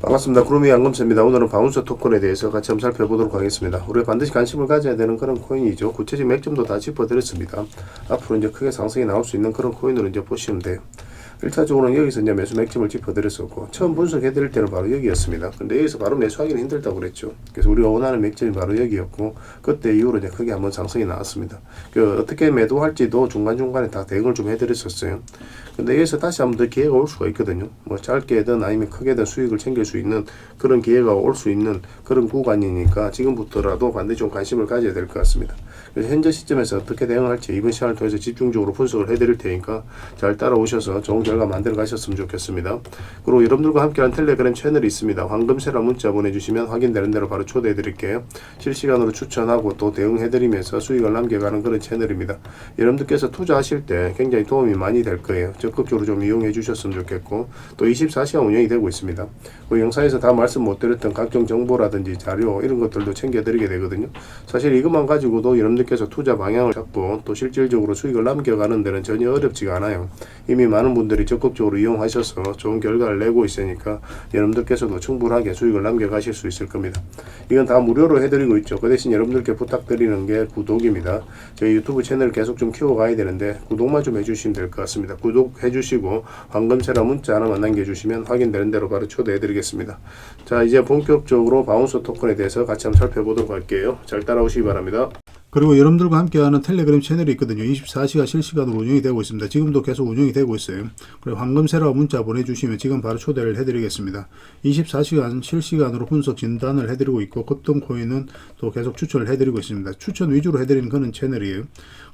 반갑습니다. 구름이 양금세입니다. 오늘은 바운서 토큰에 대해서 같이 한번 살펴보도록 하겠습니다. 우리가 반드시 관심을 가져야 되는 그런 코인이죠. 구체적인 맥점도 다 짚어드렸습니다. 앞으로 이제 크게 상승이 나올 수 있는 그런 코인으로 이제 보시면 돼요. 1차적으로는 여기서 이제 매수 맥점을 짚어드렸었고, 처음 분석해드릴 때는 바로 여기였습니다. 근데 여기서 바로 매수하기는 힘들다고 그랬죠. 그래서 우리가 원하는 맥점이 바로 여기였고, 그때 이후로 이제 크게 한번 상승이 나왔습니다. 그 어떻게 매도할지도 중간중간에 다 대응을 좀 해드렸었어요. 근데 여기서 다시 한번 더 기회가 올 수가 있거든요. 뭐 짧게든 아니면 크게든 수익을 챙길 수 있는 그런 기회가 올 수 있는 그런 구간이니까 지금부터라도 반드시 좀 관심을 가져야 될 것 같습니다. 그래서 현재 시점에서 어떻게 대응할지 이번 시간을 통해서 집중적으로 분석을 해드릴 테니까 잘 따라오셔서 좋은 결과 만들어 가셨으면 좋겠습니다. 그리고 여러분들과 함께하는 텔레그램 채널이 있습니다. 황금세라 문자 보내주시면 확인되는 대로 바로 초대해 드릴게요. 실시간으로 추천하고 또 대응해 드리면서 수익을 남겨가는 그런 채널입니다. 여러분들께서 투자하실 때 굉장히 도움이 많이 될 거예요. 적극적으로 좀 이용해 주셨으면 좋겠고 또 24시간 운영이 되고 있습니다. 그 영상에서 다 말씀 못 드렸던 각종 정보라든지 자료 이런 것들도 챙겨 드리게 되거든요. 사실 이것만 가지고도 여러분들 께서 투자 방향을 잡고 또 실질적으로 수익을 남겨가는 데는 전혀 어렵지가 않아요. 이미 많은 분들이 적극적으로 이용하셔서 좋은 결과를 내고 있으니까 여러분들께서도 충분하게 수익을 남겨가실 수 있을 겁니다. 이건 다 무료로 해드리고 있죠. 그 대신 여러분들께 부탁드리는 게 구독입니다. 저희 유튜브 채널 계속 좀 키워가야 되는데 구독만 좀 해주시면 될 것 같습니다. 구독해주시고 황금세라 문자 하나만 남겨주시면 확인되는 대로 바로 초대해드리겠습니다. 자 이제 본격적으로 바운스 토큰에 대해서 같이 한번 살펴보도록 할게요. 잘 따라오시기 바랍니다. 그리고 여러분들과 함께하는 텔레그램 채널이 있거든요. 24시간 실시간으로 운영이 되고 있습니다. 지금도 계속 운영이 되고 있어요. 그리고 황금세라고 문자 보내주시면 지금 바로 초대를 해드리겠습니다. 24시간 실시간으로 분석 진단을 해드리고 있고 급등 코인은 또 계속 추천을 해드리고 있습니다. 추천 위주로 해드리는 그런 채널이에요.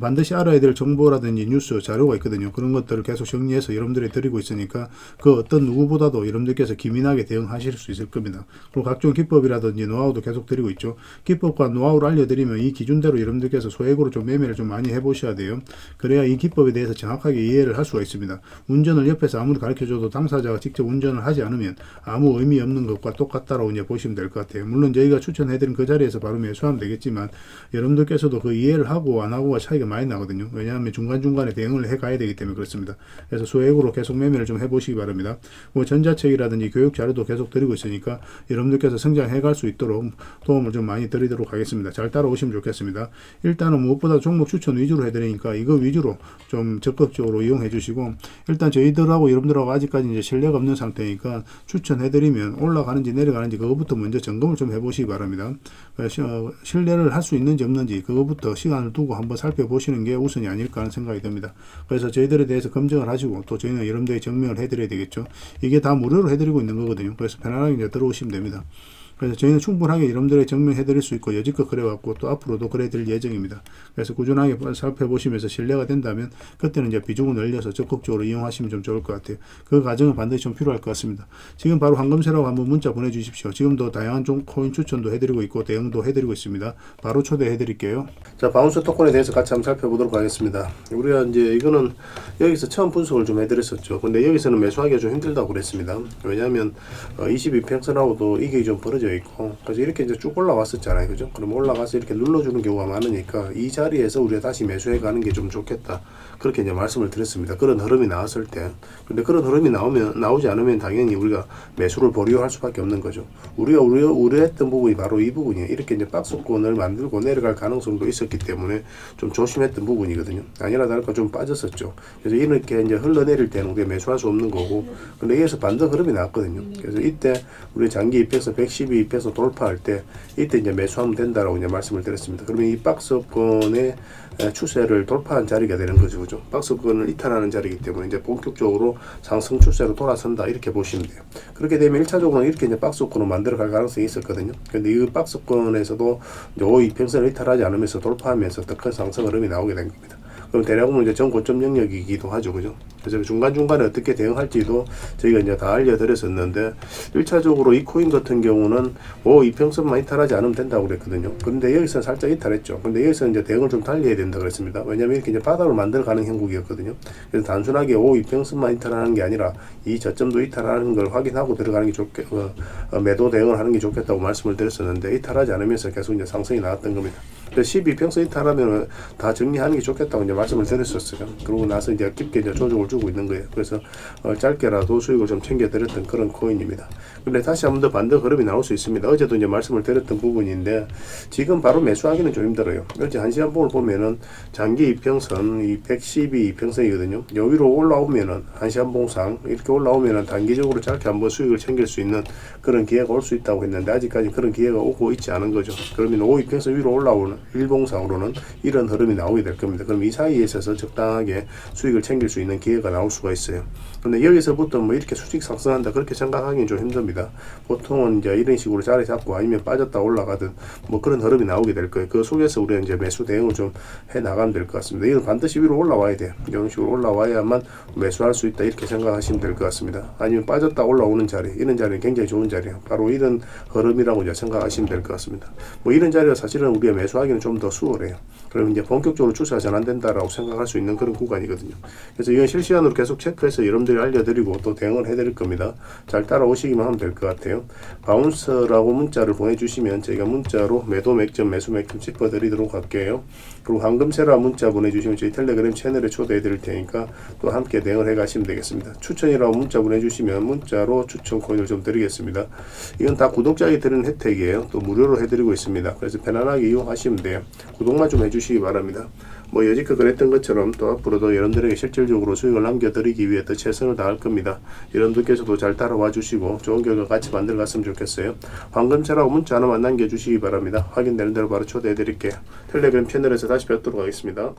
반드시 알아야 될 정보라든지 뉴스 자료가 있거든요. 그런 것들을 계속 정리해서 여러분들이 드리고 있으니까 그 어떤 누구보다도 여러분들께서 기민하게 대응하실 수 있을 겁니다. 그리고 각종 기법이라든지 노하우도 계속 드리고 있죠. 기법과 노하우를 알려드리면 이 기준대로 여러분들께서 소액으로 좀 매매를 좀 많이 해보셔야 돼요. 그래야 이 기법에 대해서 정확하게 이해를 할 수가 있습니다. 운전을 옆에서 아무리 가르쳐줘도 당사자가 직접 운전을 하지 않으면 아무 의미 없는 것과 똑같다라고 이제 보시면 될 것 같아요. 물론 저희가 추천해드린 그 자리에서 바로 매수하면 되겠지만 여러분들께서도 그 이해를 하고 안 하고가 차이가 많이 나거든요. 왜냐하면 중간중간에 대응을 해 가야 되기 때문에 그렇습니다. 그래서 소액으로 계속 매매를 좀 해보시기 바랍니다. 뭐 전자책이라든지 교육 자료도 계속 드리고 있으니까 여러분들께서 성장해 갈 수 있도록 도움을 좀 많이 드리도록 하겠습니다. 잘 따라오시면 좋겠습니다. 일단은 무엇보다 종목 추천 위주로 해드리니까 이거 위주로 좀 적극적으로 이용해 주시고 일단 저희들하고 여러분들하고 아직까지 이제 신뢰가 없는 상태니까 추천해드리면 올라가는지 내려가는지 그거부터 먼저 점검을 좀 해보시기 바랍니다. 그래서 신뢰를 할 수 있는지 없는지 그거부터 시간을 두고 한번 살펴보시는 게 우선이 아닐까 하는 생각이 듭니다. 그래서 저희들에 대해서 검증을 하시고 또 저희는 여러분들의 증명을 해드려야 되겠죠. 이게 다 무료로 해드리고 있는 거거든요. 그래서 편안하게 이제 들어오시면 됩니다. 그래서 저희는 충분하게 여러분들의 증명해 드릴 수 있고 여지껏 그래왔고 또 앞으로도 그래 드릴 예정입니다. 그래서 꾸준하게 살펴보시면서 신뢰가 된다면 그때는 이제 비중을 늘려서 적극적으로 이용하시면 좀 좋을 것 같아요. 그 과정은 반드시 좀 필요할 것 같습니다. 지금 바로 황금세라고 한번 문자 보내주십시오. 지금도 다양한 종 코인 추천도 해드리고 있고 대응도 해드리고 있습니다. 바로 초대해 드릴게요. 자, 바운스 토큰에 대해서 같이 한번 살펴보도록 하겠습니다. 우리가 이제 이거는 여기서 처음 분석을 좀 해드렸었죠. 근데 여기서는 매수하기가 좀 힘들다고 그랬습니다. 왜냐하면 어, 22평선하고도 이게 좀 벌어져 있고, 그래서 이렇게 이제 쭉 올라왔었잖아요. 그죠? 그럼 올라가서 이렇게 눌러주는 경우가 많으니까 이 자리에서 우리가 다시 매수해 가는 게 좀 좋겠다. 그렇게 이제 말씀을 드렸습니다. 그런 흐름이 나왔을 때. 근데 그런 흐름이 나오면, 나오지 않으면 당연히 우리가 매수를 보류할 수밖에 없는 거죠. 우리가 우려, 우려했던 부분이 바로 이 부분이에요. 이렇게 이제 박스권을 만들고 내려갈 가능성도 있었기 때문에 좀 조심했던 부분이거든요. 아니라 다를까 좀 빠졌었죠. 그래서 이렇게 이제 흘러내릴 때는 우리가 매수할 수 없는 거고, 근데 여기서 반등 흐름이 나왔거든요. 그래서 이때 우리 장기 입에서 112 입에서 돌파할 때 이때 이제 매수하면 된다라고 이제 말씀을 드렸습니다. 그러면 이 박스권의 추세를 돌파한 자리가 되는 거죠. 그죠? 박스권을 이탈하는 자리이기 때문에 이제 본격적으로 상승 추세로 돌아선다 이렇게 보시면 돼요. 그렇게 되면 1차적으로 이렇게 이제 박스권을 만들어 갈 가능성이 있었거든요. 근데 이 박스권에서도 이제 5 이평선을 이탈하지 않으면서 돌파하면서 더 큰 상승 흐름이 나오게 된 겁니다. 그럼 대략은 이제 전 고점 영역이기도 하죠. 그죠? 그래서 중간중간에 어떻게 대응할지도 저희가 이제 다 알려드렸었는데, 1차적으로 이 코인 같은 경우는 뭐 이평선만 이탈하지 않으면 된다고 그랬거든요. 근데 여기서는 살짝 이탈했죠. 근데 여기서 이제 대응을 좀 달리 해야 된다 그랬습니다. 왜냐면 이렇게 이제 바닥을 만들어가는 형국이었거든요. 그래서 단순하게 오 이평선만 이탈하는 게 아니라 이 저점도 이탈하는 걸 확인하고 들어가는 게 좋겠, 어, 어, 매도 대응을 하는 게 좋겠다고 말씀을 드렸었는데, 이탈하지 않으면서 계속 이제 상승이 나왔던 겁니다. 그래서 12평선 이탈하면 다 정리하는 게 좋겠다고 이제 말씀을 드렸었어요. 그러고 나서 이제 깊게 이제 조정을 주고 있는 거예요. 그래서 어, 짧게라도 수익을 좀 챙겨 드렸던 그런 코인입니다. 근데 다시 한번 더 반대 흐름이 나올 수 있습니다. 어제도 이제 말씀을 드렸던 부분인데 지금 바로 매수하기는 좀 힘들어요. 어제 한 시간 봉을 보면은 장기 이평선 이 112 이평선이거든요. 여기로 올라오면은 한 시간 봉상 이렇게 올라오면은 단기적으로 짧게 한번 수익을 챙길 수 있는 그런 기회가 올 수 있다고 했는데 아직까지 그런 기회가 오고 있지 않은 거죠. 그러면 5 이평선 위로 올라오는 일봉상으로는 이런 흐름이 나오게 될 겁니다. 그럼 이 사이에 있어서 적당하게 수익을 챙길 수 있는 기회가 나올 수가 있어요. 근데 여기서부터 뭐 이렇게 수직 상승한다 그렇게 생각하기는 좀 힘듭니다. 보통은 이제 이런 식으로 자리 잡고 아니면 빠졌다 올라가든 뭐 그런 흐름이 나오게 될 거예요. 그 속에서 우리가 이제 매수 대응을 좀 해 나가면 될 것 같습니다. 이건 반드시 위로 올라와야 돼요. 이런 식으로 올라와야만 매수할 수 있다 이렇게 생각하시면 될 것 같습니다. 아니면 빠졌다 올라오는 자리 이런 자리는 굉장히 좋은 자리예요. 바로 이런 흐름이라고 이제 생각하시면 될 것 같습니다. 뭐 이런 자리가 사실은 우리가 매수하기는 좀 더 수월해요. 그러면 이제 본격적으로 추세가 전환 된다라고 생각할 수 있는 그런 구간이거든요. 그래서 이건 실시간으로 계속 체크해서 여러분들이 알려드리고 또 대응을 해드릴 겁니다. 잘 따라오시기만 하면 될 것 같아요. 바운스라고 문자를 보내주시면 저희가 문자로 매도 맥점 매수 맥점 짚어드리도록 할게요. 그리고 황금세라 문자 보내주시면 저희 텔레그램 채널에 초대해드릴 테니까 또 함께 대응을 해가시면 되겠습니다. 추천이라고 문자 보내주시면 문자로 추천 코인을 좀 드리겠습니다. 이건 다 구독자에게 드리는 혜택이에요. 또 무료로 해드리고 있습니다. 그래서 편안하게 이용하시면 돼요. 구독만 좀 해주시기 바랍니다. 뭐 여지껏 그랬던 것처럼 또 앞으로도 여러분들에게 실질적으로 수익을 남겨드리기 위해 더 최선을 다할 겁니다. 여러분들께서도 잘 따라와 주시고 좋은 결과 같이 만들어 갔으면 좋겠어요. 황금차라고 문자 하나만 남겨주시기 바랍니다. 확인되는 대로 바로 초대해 드릴게요. 텔레그램 채널에서 다시 뵙도록 하겠습니다.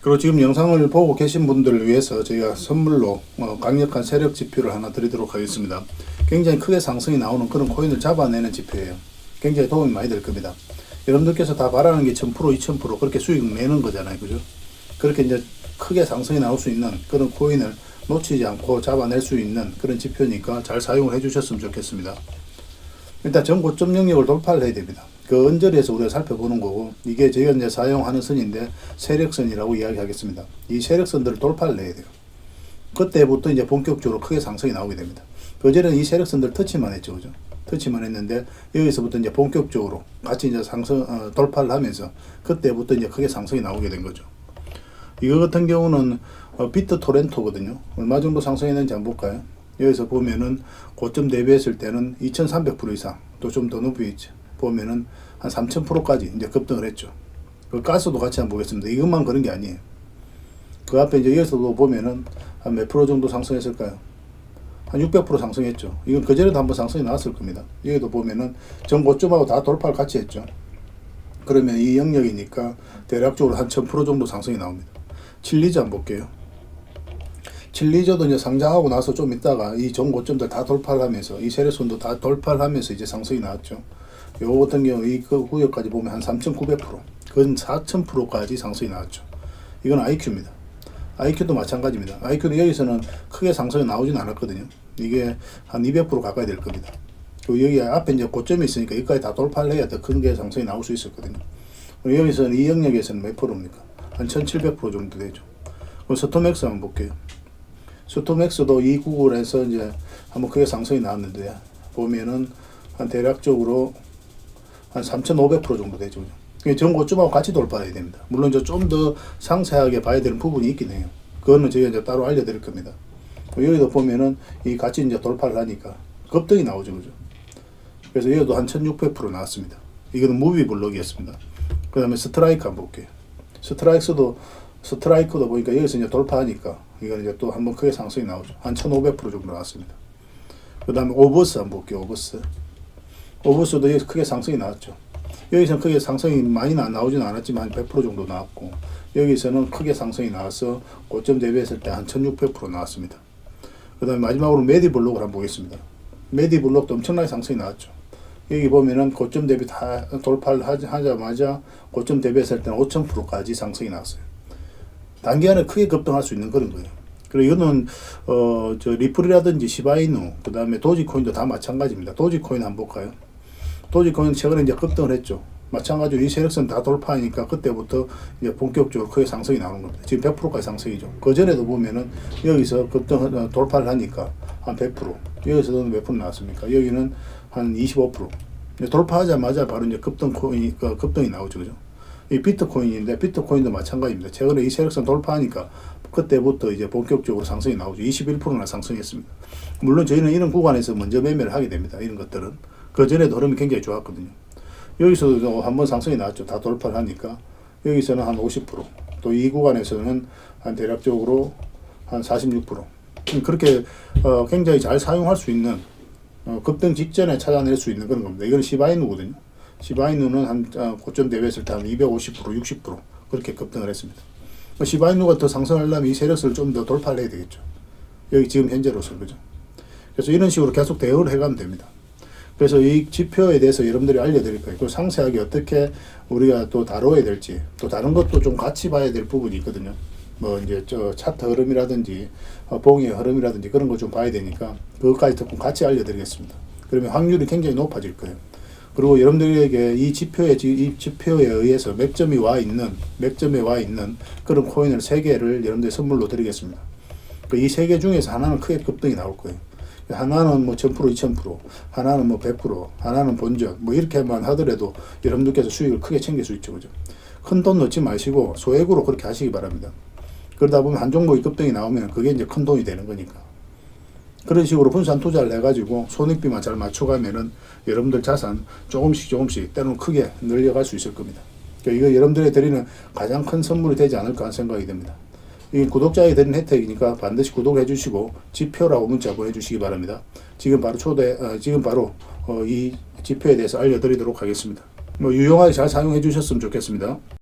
그리고 지금 영상을 보고 계신 분들을 위해서 저희가 선물로 어, 강력한 세력 지표를 하나 드리도록 하겠습니다. 굉장히 크게 상승이 나오는 그런 코인을 잡아내는 지표예요. 굉장히 도움이 많이 될 겁니다. 여러분들께서 다 바라는 게 1000%, 2000% 그렇게 수익 내는 거잖아요. 그죠? 그렇게 이제 크게 상승이 나올 수 있는 그런 코인을 놓치지 않고 잡아낼 수 있는 그런 지표니까 잘 사용을 해 주셨으면 좋겠습니다. 일단 전 고점 영역을 돌파를 해야 됩니다. 그 언저리에서 우리가 살펴보는 거고 이게 저희가 이제 사용하는 선인데 세력선이라고 이야기하겠습니다. 이 세력선들을 돌파를 해야 돼요. 그때부터 이제 본격적으로 크게 상승이 나오게 됩니다. 그전에는 이 세력선들 터치만 했죠, 그죠? 터치만 했는데 여기서부터 이제 본격적으로 같이 이제 상승 어, 돌파를 하면서 그때부터 이제 크게 상승이 나오게 된 거죠. 이거 같은 경우는 어, 비트 토렌토거든요. 얼마 정도 상승했는지 한번 볼까요? 여기서 보면은 고점 대비했을 때는 2,300% 이상 또 좀 더 높이 있죠. 보면은 한 3,000%까지 이제 급등을 했죠. 그 가스도 같이 한번 보겠습니다. 이것만 그런 게 아니에요. 그 앞에 이제 여기서도 보면은 한 몇 프로 정도 상승했을까요? 한 600% 상승했죠. 이건 그전에도 한번 상승이 나왔을 겁니다. 여기도 보면은 전 고점하고 다 돌파를 같이 했죠. 그러면 이 영역이니까 대략적으로 한 1000% 정도 상승이 나옵니다. 칠리즈 한번 볼게요. 칠리저도 이제 상장하고 나서 좀 있다가 이 전 고점들 다 돌파를 하면서 이 세력선도 다 돌파를 하면서 이제 상승이 나왔죠. 요거 같은 경우 이 그 구역까지 보면 한 3,900%, 근 4,000%까지 상승이 나왔죠. 이건 IQ입니다. IQ도 마찬가지입니다. IQ는 여기서는 크게 상승이 나오진 않았거든요. 이게 한 200% 가까이 될 겁니다. 여기 앞에 이제 고점이 있으니까 여기까지 다 돌파를 해야 더 큰 게 상승이 나올 수 있었거든요. 여기서는 이 영역에서는 몇 프로입니까? 한 1700% 정도 되죠. 그럼 스톰맥스 한번 볼게요. 스톰맥스도 이 구글에서 이제 한번 크게 상승이 나왔는데 보면은 한 대략적으로 한 3,500% 정도 되죠. 그죠? 전 고점하고 같이 돌파해야 됩니다. 물론 좀더 상세하게 봐야 되는 부분이 있긴 해요. 그거는 저희가 이제 따로 알려드릴 겁니다. 여기도 보면은 이 같이 이제 돌파를 하니까 급등이 나오죠, 그죠? 그래서 여기도 한 1600% 나왔습니다. 이거는 무비 블록이었습니다. 그 다음에 스트라이크 한번 볼게요. 스트라이크도, 스트라이크도 보니까 여기서 이제 돌파하니까 이거는 이제 또 한번 크게 상승이 나오죠. 한 1500% 정도 나왔습니다. 그 다음에 오버스 한번 볼게요, 오버스. 오버스도 여기서 크게 상승이 나왔죠. 여기서는 크게 상승이 많이는 안 나오진 않았지만 100% 정도 나왔고 여기서는 크게 상승이 나와서 고점 대비했을 때 한 1600% 나왔습니다. 그 다음에 마지막으로 메디 블록을 한번 보겠습니다. 메디 블록도 엄청나게 상승이 나왔죠. 여기 보면은 고점 대비 다 돌파를 하자- 하자마자 고점 대비했을 때는 5000%까지 상승이 나왔어요. 단기간에 크게 급등할 수 있는 그런 거예요. 그리고 이거는 어 저 리플이라든지 시바이누 그 다음에 도지코인도 다 마찬가지입니다. 도지코인 한번 볼까요? 도지코인 최근에 이제 급등을 했죠. 마찬가지로 이 세력선 다 돌파하니까 그때부터 이제 본격적으로 크게 상승이 나오는 겁니다. 지금 100%까지 상승이죠. 그 전에도 보면은 여기서 급등 어, 돌파를 하니까 한 100%. 여기서도 몇 프로 나왔습니까? 여기는 한 25%. 이제 돌파하자마자 바로 이제 급등 코인이 그 급등이 나오죠, 그죠? 이 비트코인인데 비트코인도 마찬가지입니다. 최근에 이 세력선 돌파하니까 그때부터 이제 본격적으로 상승이 나오죠. 21%나 상승했습니다. 물론 저희는 이런 구간에서 먼저 매매를 하게 됩니다. 이런 것들은 그 전에도 흐름이 굉장히 좋았거든요. 여기서도 한 번 상승이 나왔죠. 다 돌파를 하니까 여기서는 한 50%또 이 구간에서는 한 대략적으로 한 46% 그렇게 어, 굉장히 잘 사용할 수 있는 어, 급등 직전에 찾아낼 수 있는 그런 겁니다. 이건 시바이누거든요. 시바이누는 한 어, 고점 대비했을 때 한 250%, 60% 그렇게 급등을 했습니다. 뭐 시바이누가 더 상승하려면 이 세력을 좀 더 돌파를 해야 되겠죠. 여기 지금 현재로서 그죠. 그래서 이런 식으로 계속 대응을 해가면 됩니다. 그래서 이 지표에 대해서 여러분들이 알려드릴 거예요. 그 상세하게 어떻게 우리가 또 다뤄야 될지, 또 다른 것도 좀 같이 봐야 될 부분이 있거든요. 뭐 이제 저 차트 흐름이라든지 어, 봉의 흐름이라든지 그런 거 좀 봐야 되니까 그것까지 조금 같이 알려드리겠습니다. 그러면 확률이 굉장히 높아질 거예요. 그리고 여러분들에게 이 지표에 지- 이 지표에 의해서 맥점이 와 있는 맥점에 와 있는 그런 코인을 세 개를 여러분들 선물로 드리겠습니다. 그이세 개 중에서 하나는 크게 급등이 나올 거예요. 하나는 뭐 1000%, 2000%, 하나는 뭐 100%, 하나는 본전, 뭐 이렇게만 하더라도 여러분들께서 수익을 크게 챙길 수 있죠. 그죠? 큰 돈 넣지 마시고 소액으로 그렇게 하시기 바랍니다. 그러다 보면 한 종목이 급등이 나오면 그게 이제 큰 돈이 되는 거니까. 그런 식으로 분산 투자를 해가지고 손익비만 잘 맞춰가면은 여러분들 자산 조금씩 조금씩 때로는 크게 늘려갈 수 있을 겁니다. 그러니까 이거 여러분들이 드리는 가장 큰 선물이 되지 않을까 하는 생각이 듭니다. 이 구독자에 드리는 혜택이니까 반드시 구독해 주시고 지표라고 문자 보내주시기 바랍니다. 지금 바로 초대, 어, 지금 바로 어, 이 지표에 대해서 알려드리도록 하겠습니다. 뭐 유용하게 잘 사용해 주셨으면 좋겠습니다.